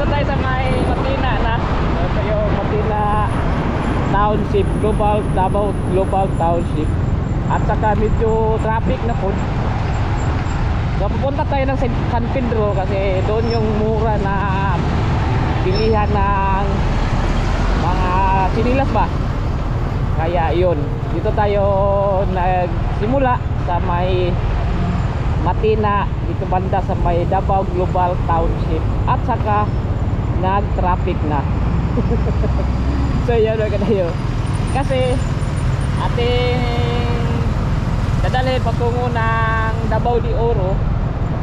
dito tayo sa may Matina na. Ito yung Matina Township, Global Davao Global Township. At saka medyo traffic na po. So pupunta tayo ng San Pedro kasi doon yung mura na bilihan ng mga sinilas ba? Kaya yun, dito tayo nagsimula sa may Matina, dito banda sa may Davao Global Township at saka nag-traffic na. so yun na tayo. Kasi ating dadalhin patungo ng Davao de Oro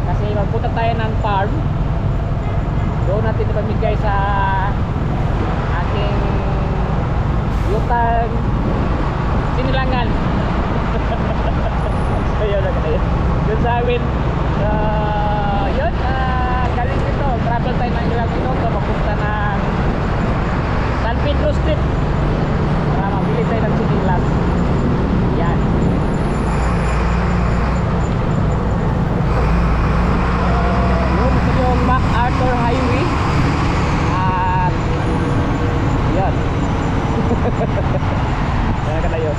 kasi magpunta tayo ng farm doon natin ipamigay sa ating lutang sinilangan so yun na kayo yun sa amin uh, travel tayo ng ilang minuto papunta ng San Pedro Street. Para mabili tayo ng sinilas yan. Yun ito yung MacArthur Highway. At yan. Kaya ka tayo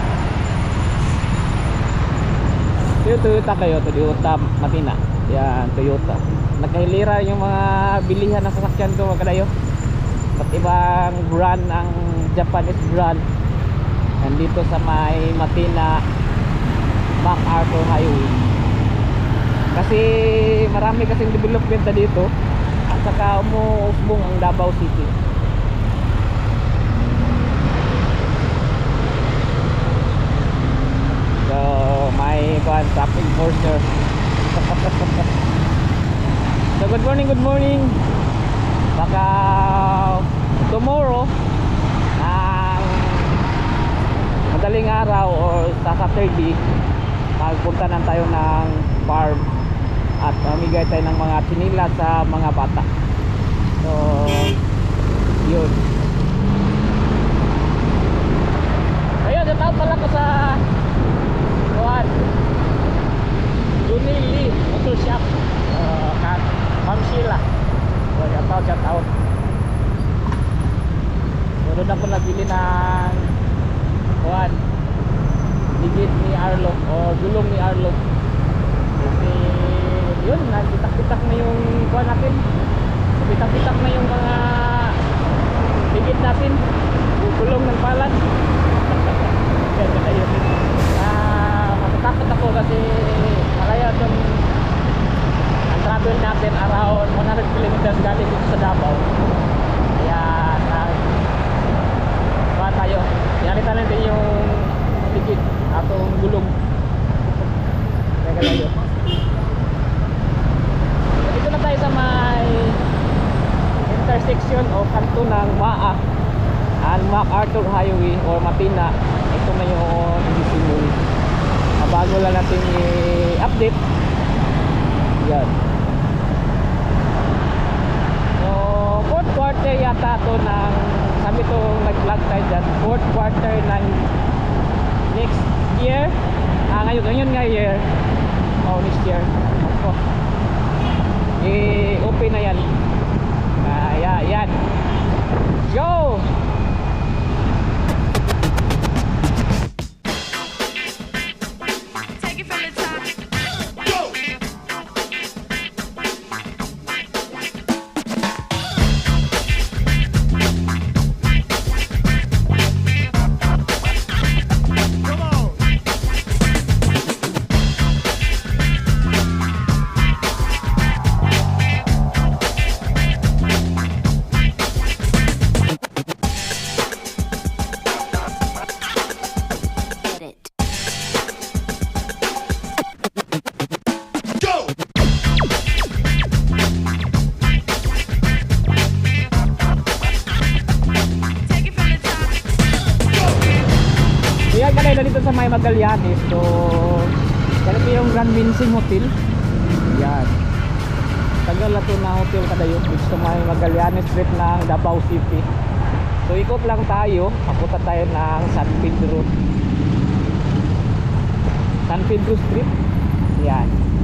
ito yung Toyota kayo Toyota Matina. Yan Toyota nagkahilira yung mga bilihan ng sasakyan ko mga kadayo. At ibang brand ang Japanese brand? Nandito sa may Matina MacArthur Highway. Kasi marami kasing development na dito. At saka umuusbong ang Davao City so may kuhan traffic enforcer so good morning. Baka tomorrow ang madaling araw or sa Saturday magpunta na tayo ng farm at mamigay tayo ng mga chinila sa mga bata. So yun. Ayun out pala ko sa kuhan sa Davao ngayon, ngayon nga year oh next year. Oh. I-open na yan. Kaya yan. Go So ikot lang tayo. Papunta tayo ng San Pedro. San Pedro Street. Yan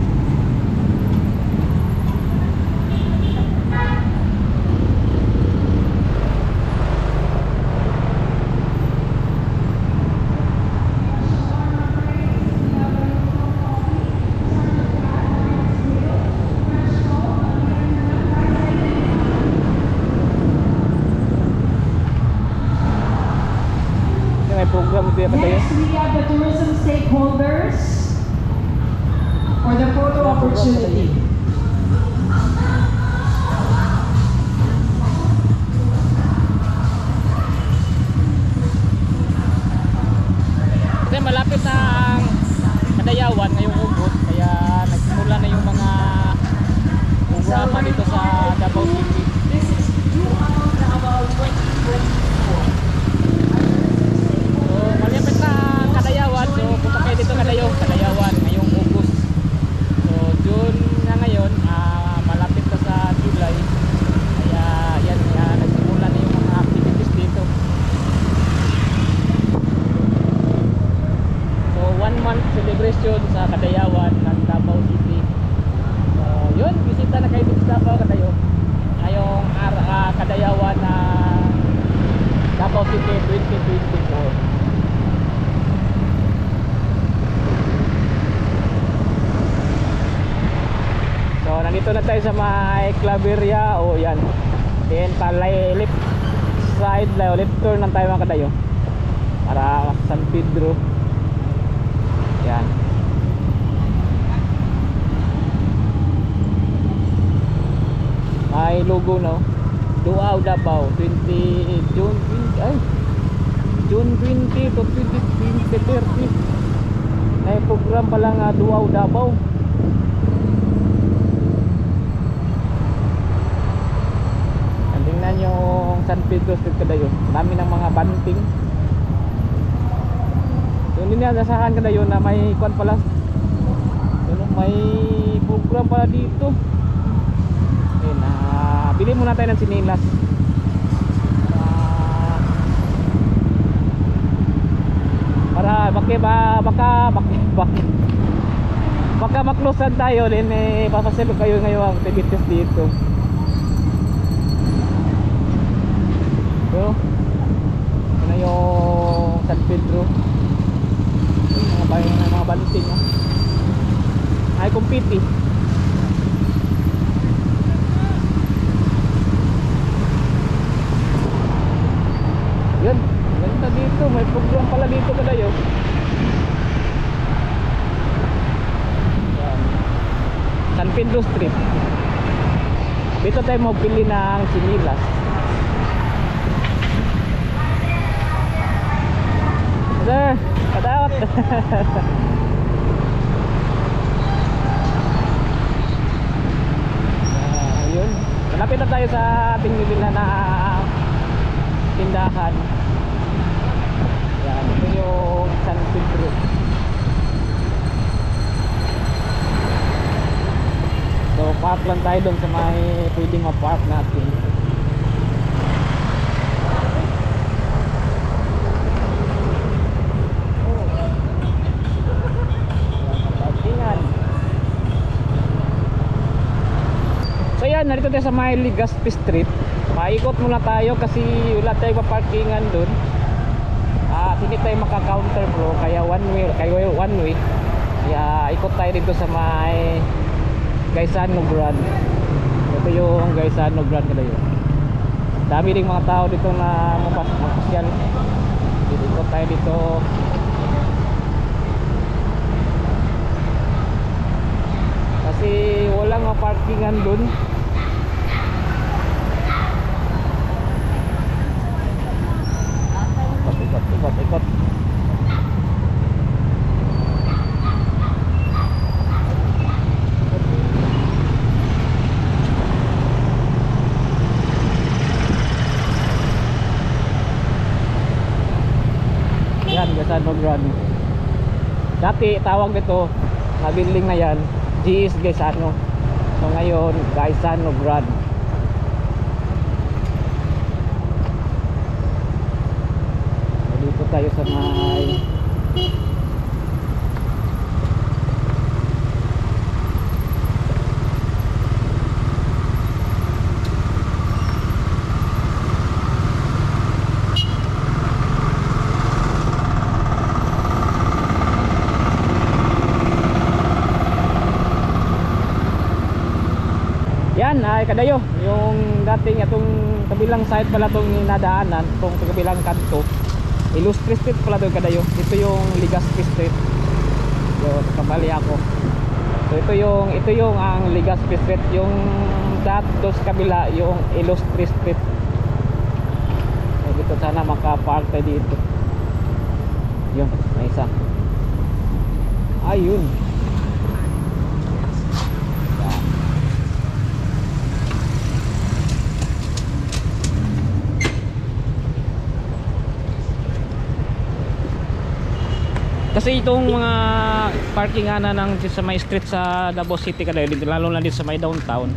是你。Sa may Claveria o yan. Then palay left side la left turn ng tayo mga kadayo. Para San Pedro. Yan. May logo no. Duaw Davao 20 June 20 ay June 20 to 20, 2030. May program pa lang uh, Duaw Davao. Yan, Tingnan yung San Pedro Street Kadayon. Dami ng mga banting. Yung din yan, nasahan Kadayon na may kwan pala. Yun, may program pala dito. Ayun, ah, bili muna tayo ng sinilas. Ah, para baka ba baka baka baka baka maklosan tayo din eh papaselo kayo ngayong activities dito. So, ito na yung San Pedro. Yung mga bayan ng mga banting. Oh. Ay, kumpiti. Yun, ganda dito. May program pala dito kadayo. San Pedro Street. Dito tayo mabili ng sinilas. Sir, kadawat. Ah, Ayun. Malapit na tayo sa ating nilila na tindahan. Yan, ito yung San Pedro. So, park lang tayo doon sa may pwedeng ma-park natin. Parkingan. Tayo sa may Legazpi Street. Maikot muna tayo kasi wala tayong paparkingan doon. At hindi tayo maka-counter bro, kaya one way, kaya one way. Kaya ikot tayo dito sa may Gaisano Grand. Ito yung Gaisano Grand kada yun. Dami ding mga tao dito na. Dito ikot tayo dito. Kasi walang parkingan doon. Ikot, ikot. Yan, Gasano Grand. Dati tawag nito na na yan, GS Gaisano. So ngayon, Gaisano Grand. So, dito tayo sa may Yan ay kadayo. Yung dating itong kabilang side pala itong nadaanan itong kabilang kanto Illustre Street pala doon kadayo ito yung Legazpi Street so kabali ako So ito yung ito yung ang Legazpi Street, yung dat dos kabila yung Illustre Street. So dito sana makapark tayo dito. Yun, may isa. Ayun. Kasi itong mga parking na ng sa may street sa Davao City kada lalo na dito sa may downtown.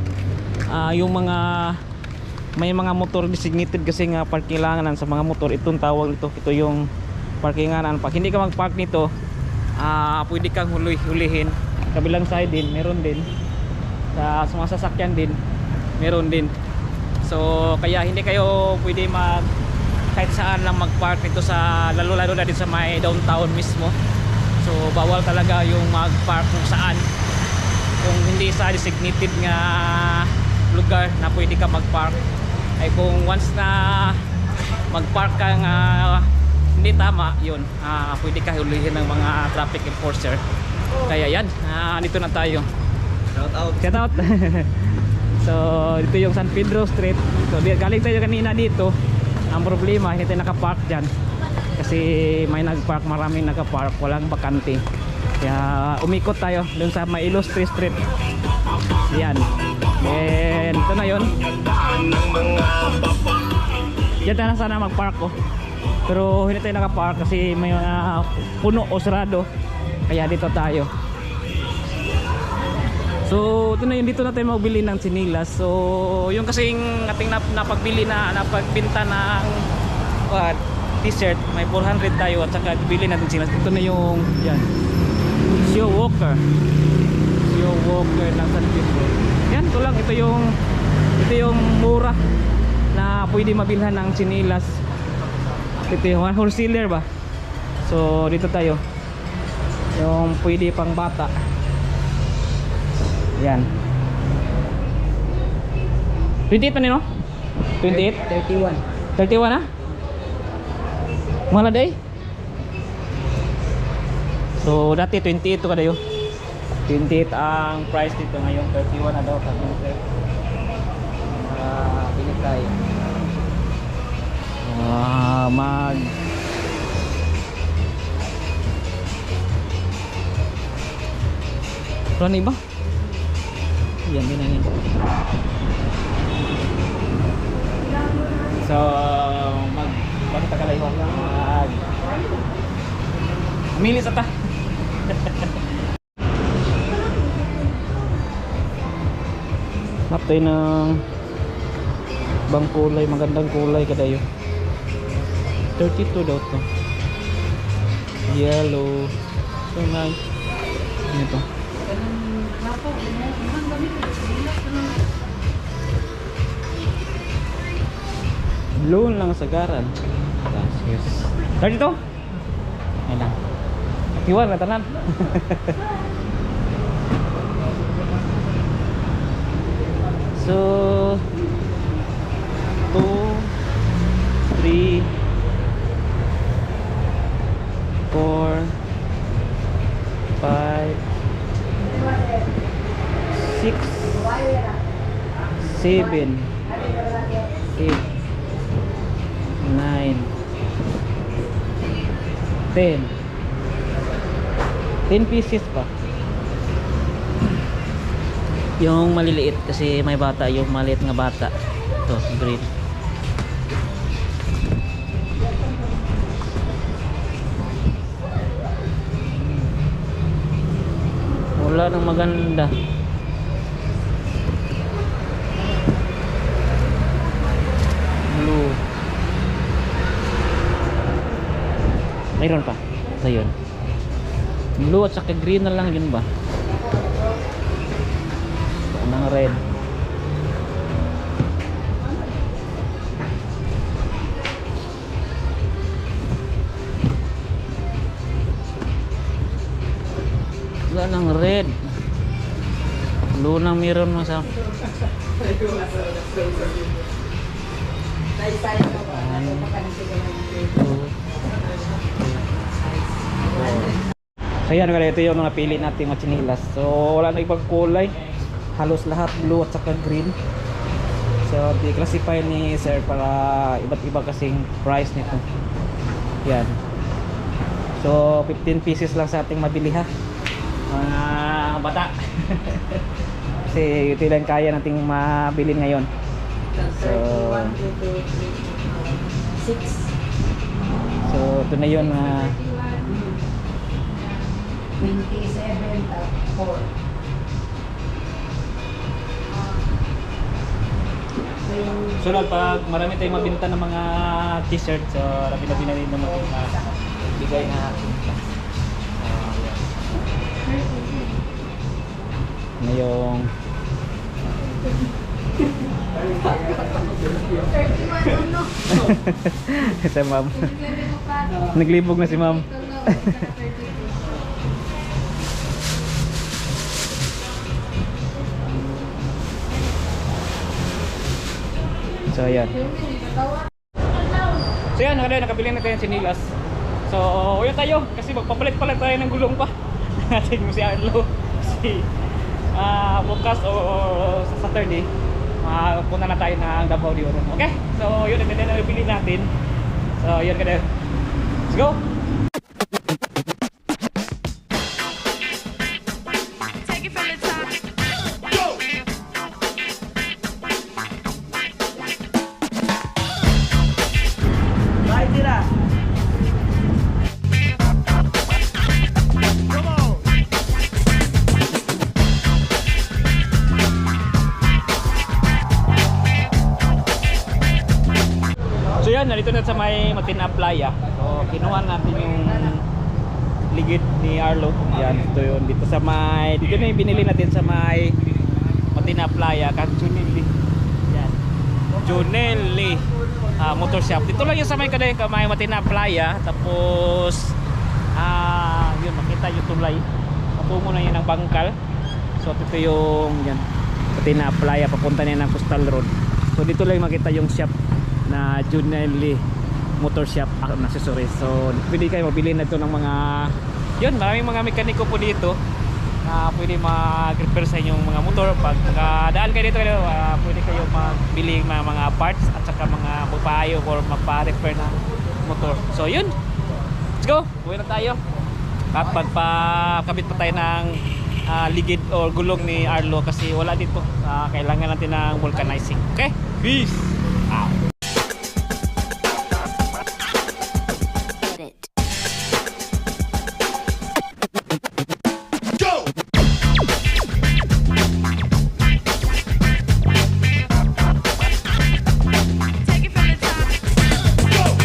ah yung mga may mga motor designated kasi nga parkinganan sa mga motor. Itong tawag ito ito yung parkinganan pag hindi ka mag-park nito ah pwede kang huli hulihin. Kabilang side din meron din. Sa, sa mga sasakyan din meron din. So kaya hindi kayo pwede mag kahit saan lang mag-park nito sa lalo lalo na din sa may downtown mismo so bawal talaga yung mag-park kung saan kung hindi sa designated nga lugar na pwede ka mag-park ay kung once na mag-park ka nga hindi tama yun ah, pwede ka hulihin ng mga traffic enforcer kaya yan ah, dito na tayo Shout out. Shout out. so, dito yung San Pedro Street. So, galing tayo kanina dito. Ang problema, hindi tayo nakapark dyan. Kasi may nagpark, maraming nakapark, walang bakante. Kaya umikot tayo dun sa may Illustre Street. Yan. And ito na yun. Diyan tayo na sana magpark ko. Pero hindi tayo nakapark kasi may mga puno o sarado. Kaya dito tayo. So, ito na yun, dito na tayo magbili ng sinilas. So, yung kasing ating nap napagbili na, napagbinta ng what, t-shirt, may 400 tayo at saka bili natin sinilas. Ito na yung, yan, Sio Walker. Sio Walker ng San Pedro. Yan, ito lang, ito yung, ito yung mura na pwede mabilhan ng sinilas. Ito yung one wholesaler ba? So, dito tayo. Yung pwede pang bata. Yan. 28 pa nino? 28? 31. 31 na? Mahal na day? So dati 28 to kada yun. 28 ang price dito ngayon 31 na daw kasi Ah, pilit tayo. Ah, mag Wala na iba? Yan, yun yun. So, mag... Bakit ka kayo? Mag... Umili sa ta. Hanap tayo ng bang kulay, magandang kulay kadayo. 32 daw to. Yellow. So nice. Ano to? Loan lang sa garan. Yes. Dari dito? Ayun lang. Tiwan na tanan. so, 2, 3, 4, 5, 6, 7, 10 10 pieces pa. Yung maliliit kasi may bata yung maliit nga bata. Ito green. Wala nang maganda. Mayroon pa. Ito yun. Blue at saka green na lang yun ba? Nang red. Wala nang red. Blue na meron mo sa... One, two, three, four. So yan guys, ito yung mga pili natin mga chinilas. So wala na ibang kulay. Halos lahat blue at saka green. So di-classify ni sir para iba't iba kasing price nito. Yan. So 15 pieces lang sa ating mabili ha. Mga bata. Kasi ito lang kaya nating mabili ngayon. So 31, 2, 2, 3, 6. so ito na yun ah, 27, tap 4. Sunod pag marami tayong mabinta ng mga t-shirt so labi-labi na rin naman yung mga bigay na Ah, yan. na yung ito ma'am. Naglibog na si ma'am so ayan So yan, nakala, nakabili na tayo ng sinilas. So, uwi tayo kasi magpapalit-palit tayo ng gulong pa. Natin mo si Arlo. Kasi ah bukas o, o sa Saturday, mapunta na tayo ng Davao de. Okay? So, yun, ito na yung bili natin. So, yun kada. Let's go! Sa may Matina Playa. So kinuha natin yung ligid ni Arlo. Yan, ito yun. Dito sa may, dito na yung binili natin sa may Matina Playa, kang Junili. Yan. Juneli ah, Motor Shop. Dito lang yung sa may kaday, may Matina Playa. Tapos, ah, yun, makita yung tulay. Patungo na yun ng bangkal. So ito yung, yan, Matina Playa, papunta na yan ng Coastal Road. So dito lang makita yung shop na Junelli Motor Shop ang accessories. So pwede kayo mabili na ito ng mga yun, maraming mga mekaniko po dito na pwede mag-repair sa inyong mga motor. Pag nakadaan kayo dito, uh, pwede kayo magbili ng mga, mga parts at saka mga magpaayos or magpa-repair ng motor. So yun, let's go, uwi na tayo. At magpakabit pa tayo ng ah, ligid or gulong ni Arlo kasi wala dito. Ah, kailangan natin ng vulcanizing. Okay? Peace! Out!